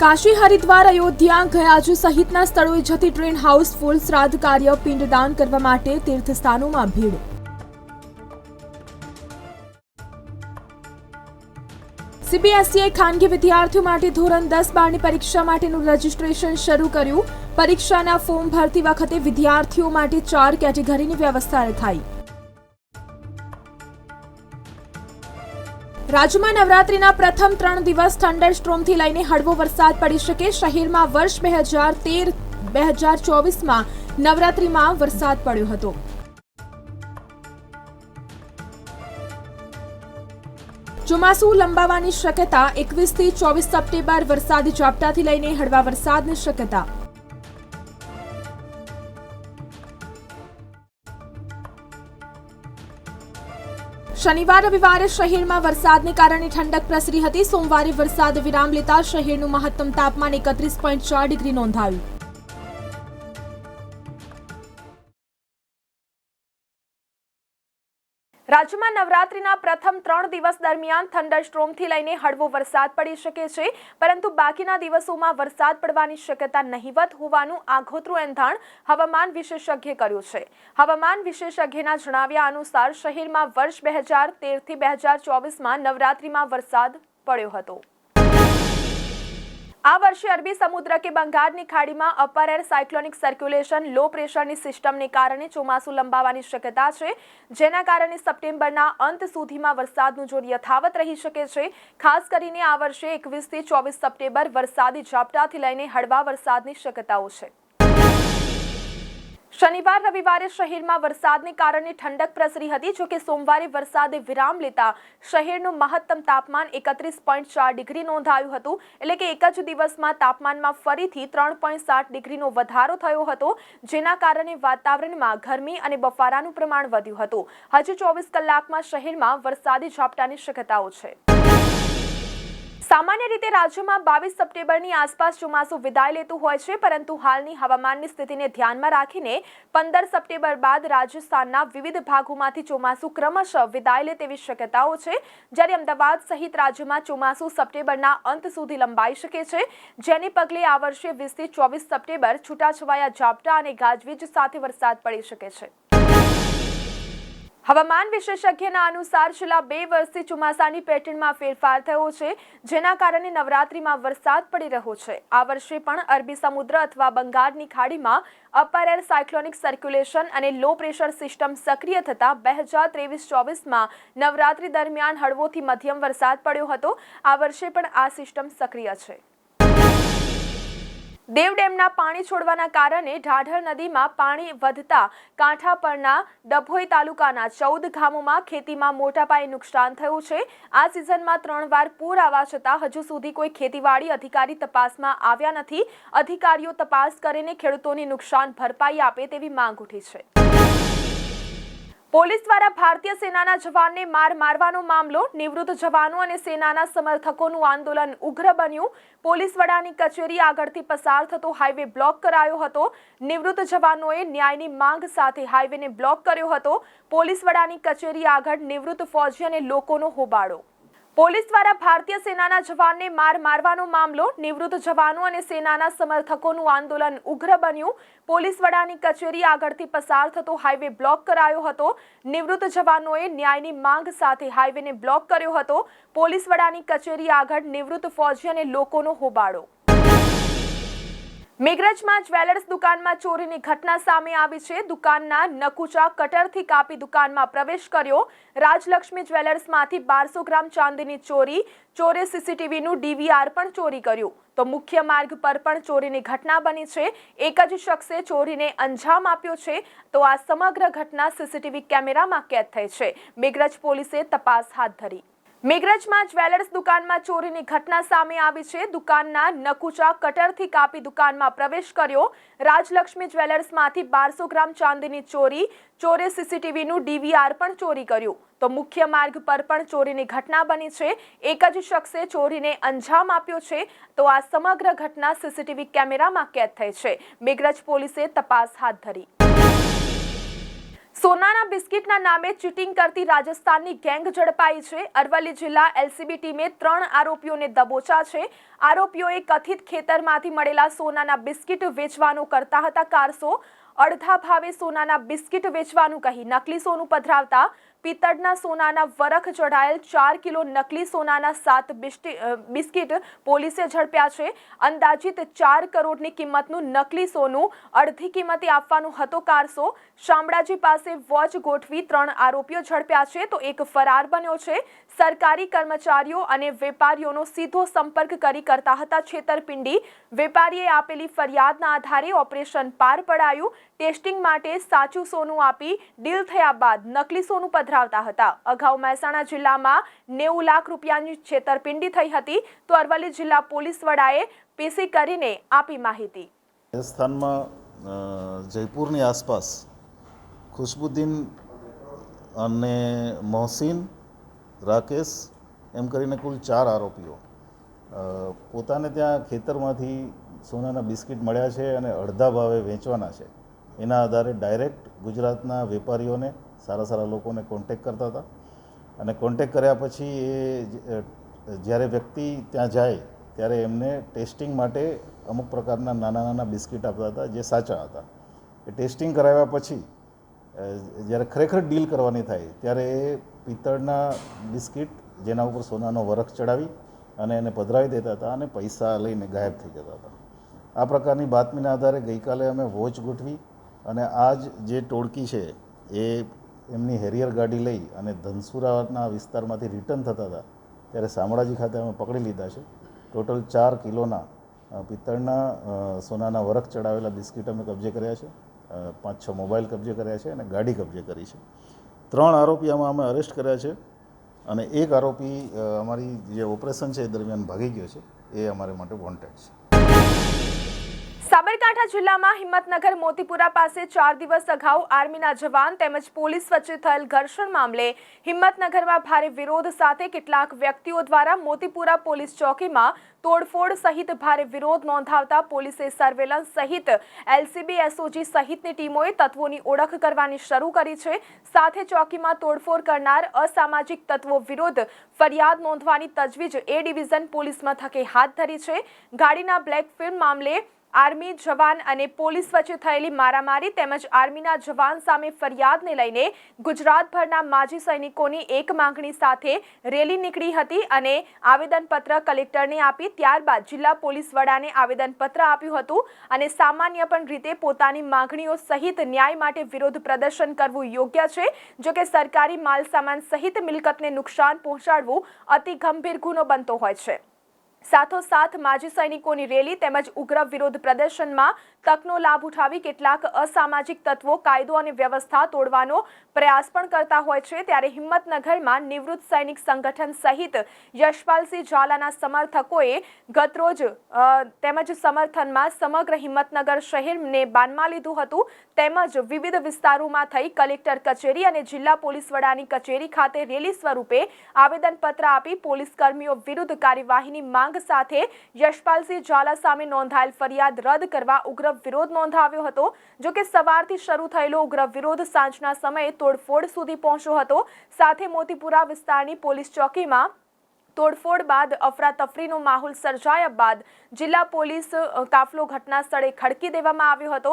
કાશી હરિદ્વાર, અયોધ્યા ગયાજુ સહિતના સ્થળોએ જતી ટ્રેન હાઉસફુલ શ્રાદ્ધ કાર્ય પિંડદાન કરવા માટે તીર્થસ્થાનોમાં ભીડ. સીબીએસઈએ ખાનગી વિદ્યાર્થીઓ માટે ધોરણ દસ બારની પરીક્ષા માટેનું રજીસ્ટ્રેશન શરૂ કર્યું. પરીક્ષાના ફોર્મ ભરતી વખતે વિદ્યાર્થીઓ માટે ચાર કેટેગરીની વ્યવસ્થા રખાઈ. રાજ્યમાં નવરાત્રીના પ્રથમ ત્રણ દિવસ થંડર સ્ટ્રોમથી લઈને હળવો વરસાદ પડી શકે. શહેરમાં વર્ષ બે હજાર તેર, બે હજાર ચોવીસમાં નવરાત્રીમાં વરસાદ પડ્યો હતો. ચોમાસું લંબાવાની શક્યતા એકવીસથી ચોવીસ સપ્ટેમ્બર વરસાદી ઝાપટાથી લઈને હળવા વરસાદની શક્યતા શનિવાર, રવિવારે શહેરમાં વરસાદને કારણે ઠંડક પ્રસરી હતી. સોમવારે વરસાદ વિરામ લેતા શહેરનું મહત્તમ તાપમાન એકત્રીસ પોઈન્ટ ચાર ડિગ્રી નોંધાયું. રાજ્યમાં નવરાત્રીના પ્રથમ ત્રણ દિવસ દરમિયાન થંડરસ્ટ્રોમથી લઈને હળવો વરસાદ પડી શકે છે, પરંતુ બાકીના દિવસોમાં વરસાદ પડવાની શક્યતા નહીવત હોવાનું આગોતરું એંધાણ હવામાન વિશેષજ્ઞે કર્યું છે. હવામાન વિશેષજ્ઞના જણાવ્યા અનુસાર શહેરમાં વર્ષ બે હજાર તેરથી બે હજાર ચોવીસમાં નવરાત્રીમાં વરસાદ પડ્યો હતો. આ વર્ષે અરબી સમુદ્ર કે બંગાળની ખાડીમાં upper air cyclonic circulation low પ્રેશરની સિસ્ટમને કારણે ચોમાસું લંબાવાની શક્યતા છે, જેના કારણે સપ્ટેમ્બરના અંત સુધીમાં વરસાદનું જોર યથાવત રહી શકે છે. ખાસ કરીને આ વર્ષે એકવીસથી ચોવીસ સપ્ટેમ્બર વરસાદી ઝાપટાથી લઈને હળવા વરસાદની શક્યતાઓ છે. શનિવાર રવિવારે શહેરમાં વરસાદને કારણે ઠંડક પ્રસરી હતી, જોકે સોમવારે વરસાદે વિરામ લેતા શહેરનું મહત્તમ તાપમાન એકત્રીસ પોઈન્ટ ચાર ડિગ્રી નોંધાયું હતું. એટલે કે એક જ દિવસમાં તાપમાનમાં ફરીથી ત્રણ પોઈન્ટ સાત ડિગ્રીનો વધારો થયો હતો, જેના કારણે વાતાવરણમાં ગરમી અને બફારાનું પ્રમાણ વધ્યું હતું. હજુ ચોવીસ કલાકમાં શહેરમાં વરસાદી ઝાપટાની શક્યતાઓ છે. સામાન્ય રીતે રાજ્યમાં બાવીસ સપ્ટેમ્બરની આસપાસ ચોમાસું વિદાય લેતું હોય છે, પરંતુ હાલની હવામાનની સ્થિતિને ધ્યાનમાં રાખીને પંદર સપ્ટેમ્બર બાદ રાજસ્થાનના વિવિધ ભાગોમાંથી ચોમાસું ક્રમશઃ વિદાય લે તેવી શક્યતાઓ છે. જ્યારે અમદાવાદ સહિત રાજ્યમાં ચોમાસું સપ્ટેમ્બરના અંત સુધી લંબાઈ શકે છે, જેને પગલે આ વર્ષે વીસથી ચોવીસ સપ્ટેમ્બર છૂટાછવાયા ઝાપટા અને ગાજવીજ સાથે વરસાદ પડી શકે છે. હવામાન વિશેષજ્ઞના અનુસાર છેલ્લા બે વર્ષથી ચોમાસાની પેટર્નમાં ફેરફાર થયો છે, જેના કારણે નવરાત્રીમાં વરસાદ પડી રહ્યો છે. આ વર્ષે પણ અરબી સમુદ્ર અથવા બંગાળની ખાડીમાં અપર એર સાયક્લોનિક સર્ક્યુલેશન અને લો પ્રેશર સિસ્ટમ સક્રિય થતા બે હજાર ત્રેવીસ ચોવીસમાં નવરાત્રી દરમિયાન હળવોથી મધ્યમ વરસાદ પડ્યો હતો. આ વર્ષે પણ આ સિસ્ટમ સક્રિય છે. દેવ ડેમના પાણી છોડવાના કારણે ઢાઢર નદીમાં પાણી વધતા કાંઠા પરના ડભોઈ તાલુકાના ચૌદ ગામોમાં ખેતીમાં મોટા પાયે નુકસાન થયું છે. આ સિઝનમાં ત્રણ વાર પૂર આવવા છતાં હજુ સુધી કોઈ ખેતીવાડી અધિકારી તપાસમાં આવ્યા નથી. અધિકારીઓ તપાસ કરીને ખેડૂતોને નુકસાન ભરપાઈ આપે તેવી માંગ ઉઠી છે. પોલીસ દ્વારા ભારતીય સેનાના જવાનને માર મારવાનો મામલો, નિવૃત્ત જવાનો અને સેનાના સમર્થકોનું આંદોલન ઉગ્ર બન્યું. પોલીસ વડાની કચેરી આગળથી પસાર થતો હાઈવે બ્લોક કરાયો હતો. નિવૃત્ત જવાનોએ ન્યાયની માંગ સાથે હાઈવેને બ્લોક કર્યો હતો. પોલીસ વડાની કચેરી આગળ નિવૃત્ત ફૌજી અને લોકોનો હોબાળો. પોલીસ દ્વારા ભારતીય સેનાના જવાનને માર મારવાનો મામલો, નિવૃત્ત જવાનો અને સેનાના સમર્થકોનું આંદોલન ઉગ્ર બન્યું. પોલીસ વડાની કચેરી આગળથી પસાર થતો હાઈવે બ્લોક કરાયો હતો. નિવૃત્ત જવાનોએ ન્યાયની માંગ સાથે હાઈવેને બ્લોક કર્યો હતો. પોલીસ વડાની કચેરી આગળ નિવૃત્ત ફૌજી અને લોકોનો હોબાળો. મેઘરજમાં જ્વેલર્સ દુકાનમાં ચોરીની ઘટના સામે આવી છે. દુકાનના નકુચા કટરથી કાપી દુકાનમાં પ્રવેશ કર્યો. રાજલક્ષ્મી જ્વેલર્સમાંથી બારસો ગ્રામ ચાંદીની ચોરી, ચોરે સીસીટીવીનું ડીવીઆર પણ ચોરી કર્યું. તો મુખ્ય માર્ગ પર પણ ચોરીની ઘટના બની છે. એક જ શખ્સે ચોરીને અંજામ આપ્યો છે. તો આ સમગ્ર ઘટના સીસીટીવી કેમેરામાં કેદ થઈ છે. મેઘરજ પોલીસે તપાસ હાથ ધરી. મેઘરજમાં જ્વેલર્સ દુકાનમાં ચોરીની ઘટના સામે આવી છે. દુકાનના નકુચા કટરથી કાપી દુકાનમાં પ્રવેશ કર્યો. રાજલક્ષ્મી જ્વેલર્સમાંથી બારસો ગ્રામ ચાંદીની ચોરી. ચોરે સીસીટીવીનું ડીવીઆર પણ ચોરી કર્યું. તો મુખ્ય માર્ગ પર પણ ચોરીની ઘટના બની છે. એક જ શખ્સે ચોરીને અંજામ આપ્યો છે. તો આ સમગ્ર ઘટના સીસીટીવી કેમેરામાં કેદ થઈ છે. મેઘરજ પોલીસે તપાસ હાથ ધરી. સોનાના બિસ્કિટના નામે ચીટિંગ કરતી રાજસ્થાનની ગેંગ ઝડપાઈ છે. અરવલ્લી જિલ્લા એલસીબી ટીમે ત્રણ આરોપીઓને દબોચા છે. આરોપીઓએ કથિત ખેતરમાંથી મળેલા સોનાના બિસ્કિટ વેચવાનું કરતા હતા. કારસો અડધા ભાવે સોનાના બિસ્કિટ વેચવાનું કહી નકલી સોનું પધરાવતા પિત્તળના સોનાના વરખ ચઢાયેલ ચાર કિલો નકલી સોનાના સાત બિસ્કિટ પોલીસે ઝડપ્યા છે. અંદાજિત ચાર કરોડની કિંમતનું નકલી સોનું અડધી કિંમતે આપવાનું હતો કારસો. શામળાજી પાસે વોચ ગોઠવી ત્રણ આરોપીઓ ઝડપ્યા છે તો એક ફરાર બન્યો છે. સરકારી કર્મચારીઓ અને વેપારીઓનો સીધો સંપર્ક કરી કરતા હતા છેતરપિંડી. વેપારીએ આપેલી ફરિયાદના આધારે ઓપરેશન પાર પડાયું. ટેસ્ટિંગ માટે સાચું સોનું આપી ડીલ થયા બાદ નકલી સોનું પધરાવતા હતા. અગાઉ મહેસાણા જિલ્લામાં નેવું લાખ રૂપિયાની છેતરપિંડી થઈ હતી. તો અરવલ્લી જિલ્લા પોલીસ વડાએ પીસી કરીને આપી માહિતી. રાજસ્થાનમાં જયપુરની આસપાસ ખુશબુદ્દીન અને મોહસિન, રાકેશ એમ કરીને કુલ ચાર આરોપીઓ પોતાને ત્યાં ખેતરમાંથી સોનાના બિસ્કિટ મળ્યા છે અને અડધા ભાવે વેચવાના છે. એના આધારે ડાયરેક્ટ ગુજરાતના વેપારીઓને સારા સારા લોકોને કોન્ટેક કરતા હતા. અને કોન્ટેક કર્યા પછી એ જ્યારે વ્યક્તિ ત્યાં જાય, ત્યારે એમને ટેસ્ટિંગ માટે અમુક પ્રકારના નાના નાના બિસ્કિટ આપતા હતા જે સાચા હતા. એ ટેસ્ટિંગ કરાવ્યા પછી જ્યારે ખરેખર ડીલ કરવાની થાય, ત્યારે એ પિત્તળના બિસ્કિટ જેના ઉપર સોનાનો વરખ ચડાવી અને એને પધરાવી દેતા હતા અને પૈસા લઈને ગાયબ થઈ જતા હતા. આ પ્રકારની બાતમીના આધારે ગઈકાલે અમે વોચ ગોઠવી અને આ જ જે ટોળકી છે, એ એમની હેરિયર ગાડી લઈ અને ધનસુરાના વિસ્તારમાંથી રિટર્ન થતા હતા, ત્યારે શામળાજી ખાતે અમે પકડી લીધા છે. ટોટલ ચાર કિલોના પિત્તળના સોનાના વરખ ચડાવેલા બિસ્કિટ અમે કબજે કર્યા છે. પાંચ છ મોબાઈલ કબજે કર્યા છે અને ગાડી કબજે કરી છે. ત્રણ આરોપી આમાં અમે અરેસ્ટ કર્યા છે અને એક આરોપી અમારી જે ઓપરેશન છે એ દરમિયાન ભાગી ગયો છે. એ અમારે માટે વોન્ટેડ છે. જિલ્લામાં હિંમતનગર મોતીપુરા પાસે ચાર દિવસ અગાઉ આર્મીના જવાન તેમજ પોલીસ વચ્ચે થયેલ ઘર્ષણ મામલે હિંમતનગરમાં ભારે વિરોધ સાથે કેટલાક વ્યક્તિઓ દ્વારા મોતીપુરા પોલીસ ચોકીમાં તોડફોડ સહિત ભારે વિરોધ નોંધાવતા પોલીસે સર્વેલન્સ સહિત એલસીબી, એસઓજી સહિતની ટીમોએ તત્વોની ઓળખ કરવાની શરૂ કરી છે. સાથે ચોકીમાં તોડફોડ કરનાર અસામાજિક તત્વો વિરુદ્ધ ફરિયાદ નોંધવાની તજવીજ એ ડિવિઝન પોલીસ મથકે હાથ ધરી છે. ગાડીના બ્લેક ફિલ્મ મામલે આર્મી જવાન અને પોલીસ વચ્ચે થયેલી મારામારી તેમજ આર્મીના જવાન સામે ફરિયાદને લઈને ગુજરાતભરના માજી સૈનિકોની એક માંગણી સાથે રેલી નીકળી હતી અને આવેદનપત્ર કલેક્ટરને આપી ત્યારબાદ જિલ્લા પોલીસ વડાને આવેદનપત્ર આપ્યું હતું અને સામાન્ય પણ રીતે પોતાની માંગણીઓ સહિત ન્યાય માટે વિરોધ પ્રદર્શન કરવું યોગ્ય છે. જો કે સરકારી માલસામાન સહિત મિલકતને નુકસાન પહોંચાડવું અતિ ગંભીર ગુનો બનતો હોય છે. સાથોસાથ માજી સૈનિકોની રેલી તેમજ ઉગ્ર વિરોધ પ્રદર્શનમાં તકનો લાભ ઉઠાવી કેટલાક અસામાજિક તત્વો, કાયદો અને વ્યવસ્થા તોડવાનો પ્રયાસ પણ કરતા હોય છે. ત્યારે હિંમતનગરમાં નિવૃત્ત સૈનિક સંગઠન સહિત યશપાલસિંહ ઝાલાના સમર્થકોએ ગતરોજ તેમજ સમર્થનમાં સમગ્ર હિંમતનગર શહેરને બાનમાં લીધું હતું. તેમજ વિવિધ વિસ્તારોમાં થઈ કલેક્ટર કચેરી અને જિલ્લા પોલીસ વડાની કચેરી ખાતે રેલી સ્વરૂપે આવેદનપત્ર આપી પોલીસ કર્મીઓ વિરુદ્ધ કાર્યવાહીની માંગ સાથે યશપાલસિંહ ઝાલા સામે નોંધાયેલ ફરિયાદ રદ કરવા ઉગ્ર વિરોધ નોંધાવ્યો હતો. જો કે સવારથી શરૂ થયેલો ઉગ્ર વિરોધ સાંજના સમયે તોડફોડ સુધી પહોંચ્યો હતો. સાથે મોતીપુરા વિસ્તારની પોલીસ ચોકીમાં તોડફોડ બાદ અફરાતફરીનો માહોલ સર્જાયા બાદ જિલ્લા પોલીસ કાફલો ઘટના સ્થળે ખડકી દેવામાં આવ્યો હતો.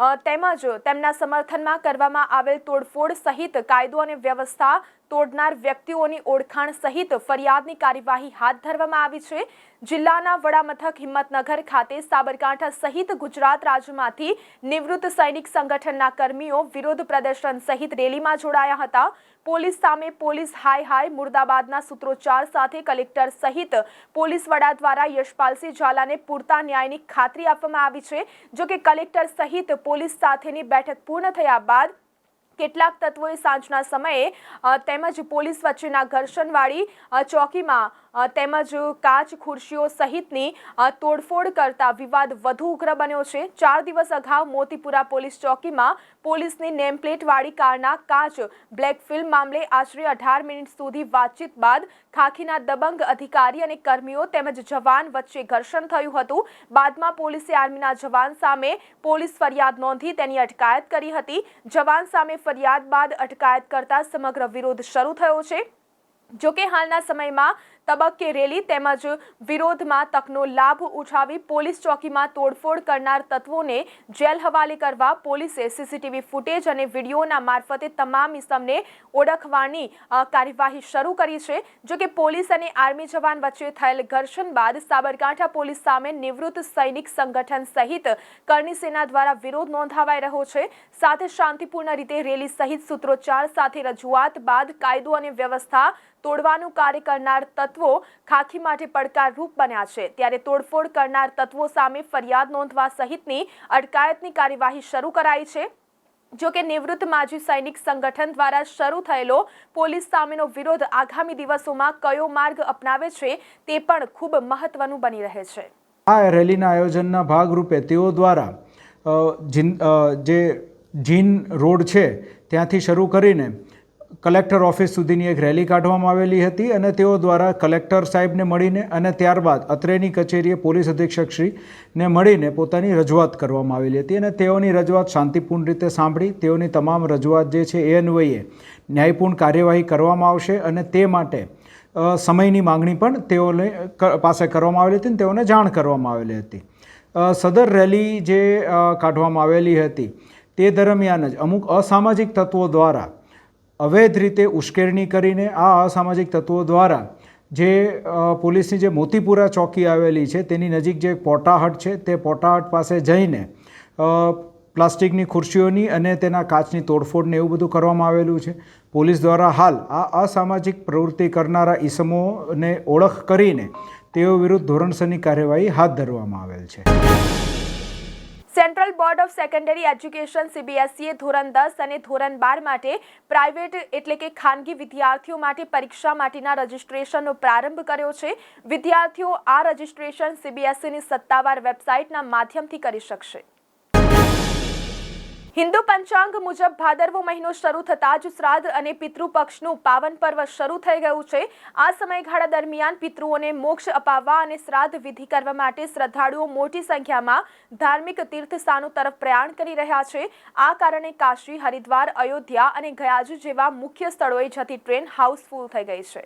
તેમજ તેમના સમર્થનમાં કરવામાં આવેલ તોડફોડ સહિત કાયદો અને વ્યવસ્થા તોડનાર વ્યક્તિઓની ઓળખાણ સહિત ફરિયાદની કાર્યવાહી હાથ ધરવામાં આવી છે. જિલ્લાના વડામથક હિંમતનગર ખાતે સાબરકાંઠા સહિત ગુજરાત રાજ્યમાંથી નિવૃત્ત સૈનિક સંગઠનના કર્મીઓ વિરોધ પ્રદર્શન સહિત રેલીમાં જોડાયા હતા. પોલીસ સામે પોલીસ હાય હાય મુર્દાબાદના સૂત્રોચ્ચાર સાથે કલેક્ટર સહિત પોલીસ વડા દ્વારા યશપાલસિંહ ઝાલાને પૂરતા ન્યાયની ખાતરી આપવામાં આવી છે. જો કે કલેક્ટર સહિત પોલીસ સાથેની બેઠક પૂર્ણ થયા બાદ કેટલાક તત્વોએ સાંજના સમયે તેમજ પોલીસ વચ્ચેના ઘર્ષણવાળી ચોકીમાં તેમજ કાચ ખુરશીઓ સહિતની તોડફોડ કરતા વિવાદ વધુ ઉગ્ર બન્યો છે. ચાર દિવસ અગાઉ મોતીપુરા પોલીસ ચોકીમાં પોલીસની નેમપ્લેટવાળી કારના કાચ બ્લેક ફિલ્મ મામલે આશરે અઢાર મિનિટ સુધી વાતચીત બાદ ખાખીના દબંગ અધિકારી અને કર્મીઓ તેમજ જવાન વચ્ચે ઘર્ષણ થયું હતું. બાદમાં પોલીસે આર્મીના જવાન સામે પોલીસ ફરિયાદ નોંધી તેની અટકાયત કરી હતી. જવાન સામે ફરિયાદ બાદ અટકાયત કરતા સમગ્ર વિરોધ શરૂ થયો છે. જોકે હાલના સમયમાં તબક્કે રેલી તેમજ વિરોધમાં તકનો લાભ ઉઠાવી પોલીસ ચોકીમાં તોડફોડ કરનાર તત્વોને જેલ હવાલે કરવા પોલીસે સીસીટીવી ફૂટેજ અને વિડીયોના મારફતે તમામ ઇસમને ઓળખવાની કાર્યવાહી શરૂ કરી છે. જોકે પોલીસ અને આર્મી જવાન વચ્ચે થયેલ ઘર્ષણ બાદ સાબરકાંઠા પોલીસ સામે નિવૃત્ત સૈનિક સંગઠન સહિત કરણી સેના દ્વારા વિરોધ નોંધાવાઈ રહ્યો છે. સાથે શાંતિપૂર્ણ રીતે રેલી સહિત સૂત્રોચ્ચાર સાથે રજૂઆત બાદ કાયદો અને વ્યવસ્થા તોડવાનું કાર્ય કરનાર તત્વો ખાખી માટે પડકારરૂપ બન્યા છે. ત્યારે તોડફોડ કરનાર તત્વો સામે ફરિયાદ નોંધવા સહિતની અટકાયતની કાર્યવાહી શરૂ કરાઈ છે. જો કે નિવૃત્ત માજી સૈનિક સંગઠન દ્વારા શરૂ થયેલો પોલીસ સામેનો વિરોધ આગામી દિવસોમાં કયો માર્ગ અપનાવે છે તે પણ ખૂબ મહત્વનું બની રહે છે. આ રેલીના આયોજનના ભાગરૂપે તેઓ દ્વારા જે જીન રોડ છે ત્યાંથી શરૂ કરીને કલેક્ટર ઓફિસ સુધીની એક રેલી કાઢવામાં આવેલી હતી અને તેઓ દ્વારા કલેક્ટર સાહેબને મળીને અને ત્યારબાદ અત્રેની કચેરીએ પોલીસ અધિક્ષકશ્રીને મળીને પોતાની રજૂઆત કરવામાં આવેલી હતી અને તેઓની રજૂઆત શાંતિપૂર્ણ રીતે સાંભળી તેઓની તમામ રજૂઆત જે છે એ અન્વયે ન્યાયપૂર્ણ કાર્યવાહી કરવામાં આવશે અને તે માટે સમયની માંગણી પણ તેઓને પાસે કરવામાં આવેલી હતી અને તેઓને જાણ કરવામાં આવેલી હતી. સદર રેલી જે કાઢવામાં આવેલી હતી તે દરમિયાન જ અમુક અસામાજિક તત્વો દ્વારા અવૈધ રીતે ઉશ્કેરણી કરીને આ અસામાજિક તત્વો દ્વારા જે પોલીસની જે મોતીપુરા ચોકી આવેલી છે, તેની નજીક જે પોટાહટ છે, તે પોટાહટ પાસે જઈને પ્લાસ્ટિકની ખુરશીઓની અને તેના કાચની તોડફોડને એવું બધું કરવામાં આવેલું છે. પોલીસ દ્વારા હાલ આ અસામાજિક પ્રવૃત્તિ કરનારા ઈસમોને ઓળખ કરીને તેઓ વિરુદ્ધ ધોરણસરની કાર્યવાહી હાથ ધરવામાં આવેલ છે. Central Board of Secondary Education સીબીએસઈએ ધોરણ દસ અને ધોરણ બાર માટે પ્રાઇવેટ એટલે કે ખાનગી વિદ્યાર્થીઓ માટે પરીક્ષા માટેના રજિસ્ટ્રેશનનો પ્રારંભ કર્યો છે. વિદ્યાર્થીઓ આ રજિસ્ટ્રેશન સીબીએસઈની સત્તાવાર વેબસાઇટના માધ્યમથી કરી શકશે. હિન્દુ પંચાંગ મુજબ ભાદરવો મહિનો શરૂ થતાં જ શ્રાદ્ધ અને પિતૃપક્ષનું પાવન પર્વ શરૂ થઈ ગયું છે. આ સમયગાળા દરમિયાન પિતૃઓને મોક્ષ અપાવવા અને શ્રાદ્ધ વિધિ કરવા માટે શ્રદ્ધાળુઓ મોટી સંખ્યામાં ધાર્મિક તીર્થસ્થાનો તરફ પ્રયાણ કરી રહ્યા છે. આ કારણે કાશી, હરિદ્વાર, અયોધ્યા અને ગયાજુ જેવા મુખ્ય સ્થળોએ જતી ટ્રેન હાઉસફુલ થઈ ગઈ છે.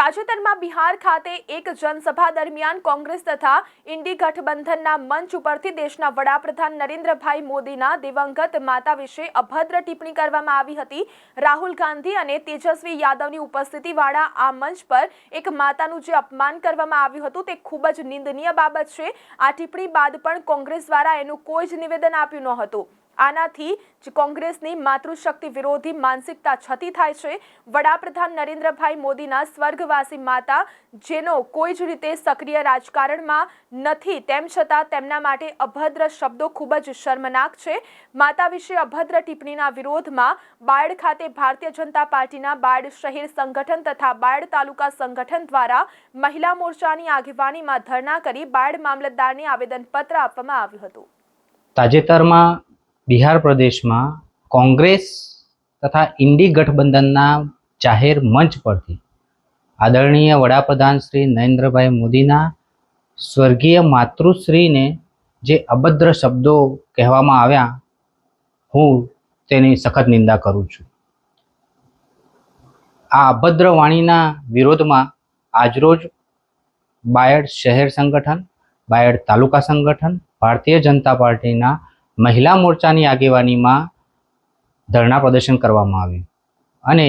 તાજેતરમાં બિહાર ખાતે એક જનસભા દરમિયાન કોંગ્રેસ તથા ઇન્ડી ગઠબંધનના મંચ ઉપરથી દેશના વડાપ્રધાન નરેન્દ્રભાઈ મોદીના દિવંગત માતા વિશે અભદ્ર ટિપ્પણી કરવામાં આવી હતી. રાહુલ ગાંધી અને તેજસ્વી યાદવની ઉપસ્થિતિવાળા આ મંચ પર એક માતાનું જે અપમાન કરવામાં આવ્યું હતું તે ખૂબ જ નિંદનીય બાબત છે. આ ટિપ્પણી બાદ પણ કોંગ્રેસ દ્વારા એનું કોઈ જ નિવેદન આપ્યું ન હતું. આનાથી જ કોંગ્રેસની માતૃશક્તિ વિરોધી માનસિકતા છતી થાય છે. વડાપ્રધાન નરેન્દ્રભાઈ મોદીના સ્વર્ગવાસી માતા, જેનો કોઈ જ રીતે સક્રિય રાજકારણમાં નથી, તેમ છતાં તેમના માટે અભદ્ર શબ્દો ખૂબ જ શર્મનાક છે. માતા વિશે અભદ્ર ટિપ્પણીના વિરોધમાં બાયડ ખાતે ભારતીય જનતા પાર્ટીના બાયડ શહેર સંગઠન તથા બાયડ તાલુકા સંગઠન દ્વારા મહિલા મોરચાની આગેવાનીમાં ધરણા કરી બાયડ મામલતદારને આવેદનપત્ર આપવામાં આવ્યું હતું. તાજેતરમાં બિહાર પ્રદેશમાં કોંગ્રેસ તથા ઇન્ડી ગઠબંધનના જાહેર મંચ પરથી આદરણીય વડાપ્રધાન શ્રી નરેન્દ્રભાઈ મોદીના સ્વર્ગીય માતૃશ્રીને જે અભદ્ર શબ્દો કહેવામાં આવ્યા, હું તેની સખત નિંદા કરું છું. આ અભદ્ર વાણીના વિરોધમાં આજરોજ બાયડ શહેર સંગઠન, બાયડ તાલુકા સંગઠન, ભારતીય જનતા પાર્ટીના મહિલા મોરચાની આગેવાનીમાં ધરણા પ્રદર્શન કરવામાં આવ્યું અને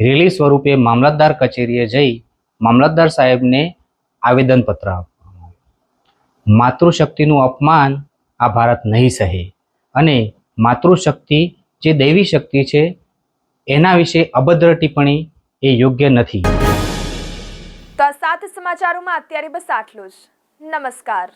રેલી સ્વરૂપે મામલતદાર કચેરીએ જઈ મામલતદાર સાહેબને આવેદનપત્ર આપવામાં આવ્યું. માતૃશક્તિનું અપમાન આ ભારત નહીં સહે અને માતૃશક્તિ જે દૈવી શક્તિ છે, એના વિશે અભદ્ર ટિપ્પણી એ યોગ્ય નથી. તો સાત સમાચારોમાં અત્યારે બસ આટલું જ. નમસ્કાર.